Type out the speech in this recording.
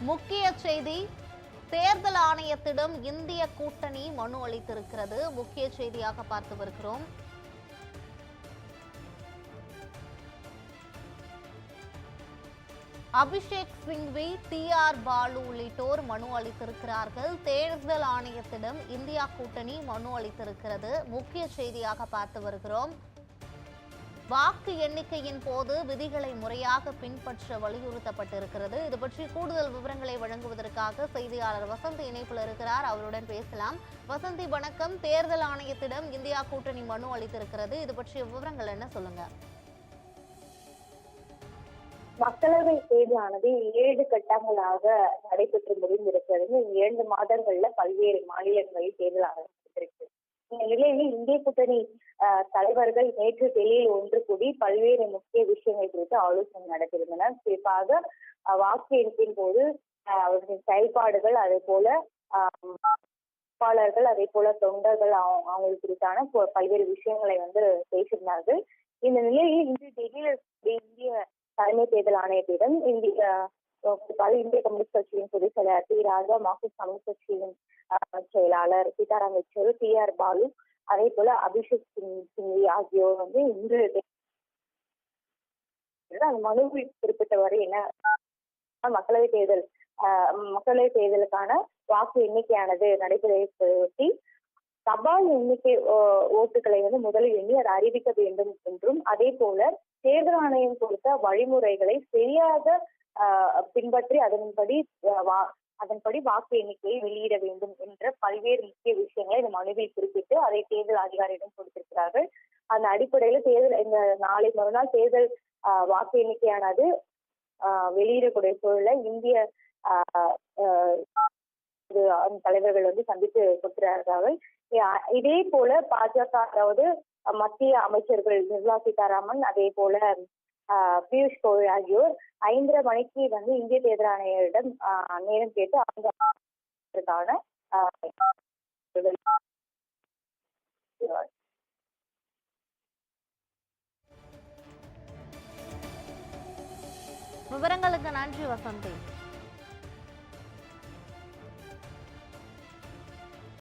முக்கிய செய்தி தேர்தல் ஆணையத்திடம் இந்திய கூட்டணி மனு அளித்திருக்கிறது. முக்கிய செய்தியாக பார்த்து வருகிறோம். அபிஷேக் சிங்வி டி ஆர் பாலு உள்ளிட்டோர் மனு அளித்திருக்கிறார்கள். தேர்தல் ஆணையத்திடம் இந்தியா கூட்டணி மனு அளித்திருக்கிறது. முக்கிய செய்தியாக பார்த்து வருகிறோம். வாக்கு எண்ணிக்கையின் போது விதிகளை முறையாக பின்பற்ற வலியுறுத்தப்பட்டிருக்கிறது. இது பற்றி கூடுதல் விவரங்களை வழங்குவதற்காக செய்தியாளர் வசந்தி இணைப்பில் இருக்கிறார். அவருடன் பேசலாம். வசந்தி வணக்கம். தேர்தல் ஆணையத்திடம் இந்தியா கூட்டணி மனு அளித்திருக்கிறது. இது பற்றிய விவரங்கள் என்ன சொல்லுங்க? மக்களவை தேர்தலானது ஏழு கட்டங்களாக நடைபெற்று முடிந்திருக்கிறது. இரண்டு மாதங்கள்ல பல்வேறு மாநிலங்களில் தேர்தல் ஆரம்பித்திருக்கு. இந்த நிலையில் இந்திய கூட்டணி ஆஹ், தலைவர்கள் நேற்று டெல்லியில் ஒன்று கூடி பல்வேறு முக்கிய விஷயங்கள் குறித்து ஆலோசனை நடத்தியிருந்தனர். குறிப்பாக வாக்கு எண்ணிக்கையின் போது அவர்களின் செயல்பாடுகள் அதே போல ஆஹ், வேட்பாளர்கள் அதே போல தொண்டர்கள் அவங்களுக்கு குறித்தான பல்வேறு விஷயங்களை வந்து பேசியிருந்தார்கள். இந்த நிலையில் இன்று டெல்லியில் இந்திய தலைமை தேர்தல் ஆணையத்திடம் இந்திய அஹ், இந்திய கம்யூனிஸ்ட் கட்சியின் பொதுச் செயலாளர் டி ராஜா மார்க்சிஸ்ட் கம்யூனிஸ்ட் கட்சியின் செயலாளர் சீதாராம் யெச்சூரி டி ஆர். பாலு அதே போல அபிஷேக் சிங் சிங்வி ஆகியோர் வந்து இன்று அந்த மனுவில் குறிப்பிட்டவரை என்ன மக்களவை தேர்தல் அஹ், மக்களவை தேர்தலுக்கான வாக்கு எண்ணிக்கையானது நடைபெறுவதை தபால் எண்ணிக்கை ஓட்டுகளை வந்து முதலில் எண்ணி அதை அறிவிக்க வேண்டும் என்றும் அதே போல தேர்தல் ஆணையம் கொடுத்த வழிமுறைகளை சரியாக பின்பற்றி அதன்படி வா- அதன்படி வாக்கு எண்ணிக்கையை வெளியிட வேண்டும் என்ற பல்வேறு முக்கிய விஷயங்களை இந்த மனுவில் குறிப்பிட்டு அதை தேர்தல் அதிகாரியிடம் கொடுத்திருக்கிறார்கள். அந்த அடிப்படையில தேர்தல் இந்த நாளை மறுநாள் தேர்தல் வாக்கு எண்ணிக்கையானது ஆஹ், வெளியிடக்கூடிய சூழலை இந்திய ஆஹ், ஆஹ், தலைவர்கள் வந்து சந்தித்து கொடுக்கிறார்கள். இதே போல பாஜக அதாவது மத்திய அமைச்சர்கள் நிர்மலா சீதாராமன் அதே போல பியூஷ் கோயல் ஆகியோர் ஐந்தரை மணிக்கு வந்து இந்திய தேர்தல் ஆணையரிடம் நேரம் கேட்டு அவங்க விவரங்களுக்கு நன்றி வசந்தி.